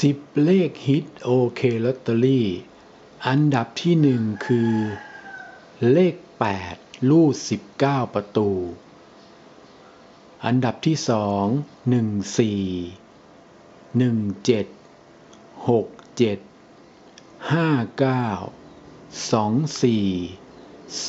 สิบเลขฮิตโอเคลอตเตอรี่ อันดับที่หนึ่งคือ เลข 8 ลู่ 19 ประตู อันดับที่สอ2 14 17 67 59 24 29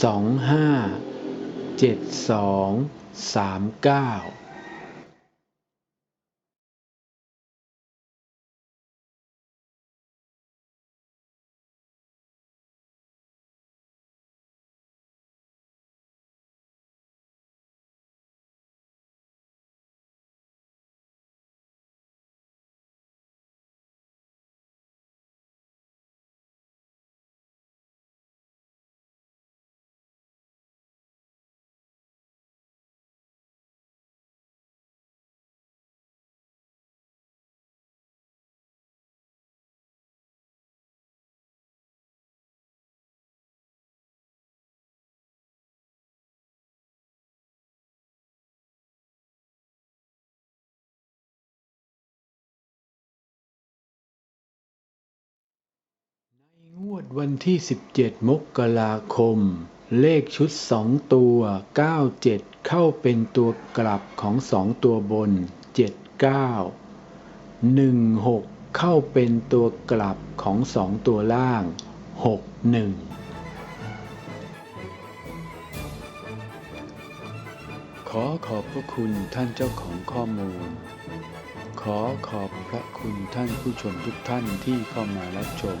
25 72 39 วันที่ 17 มกราคม เลขชุด 2 ตัว 97 เข้าเป็นตัวกลับของ 2 ตัวบน 79 16 เข้าเป็นตัวกลับของ 2 ตัวล่าง 61 ขอขอบพระคุณท่านเจ้าของข้อมูล ขอขอบพระคุณท่านผู้ชมทุกท่านที่เข้ามารับชม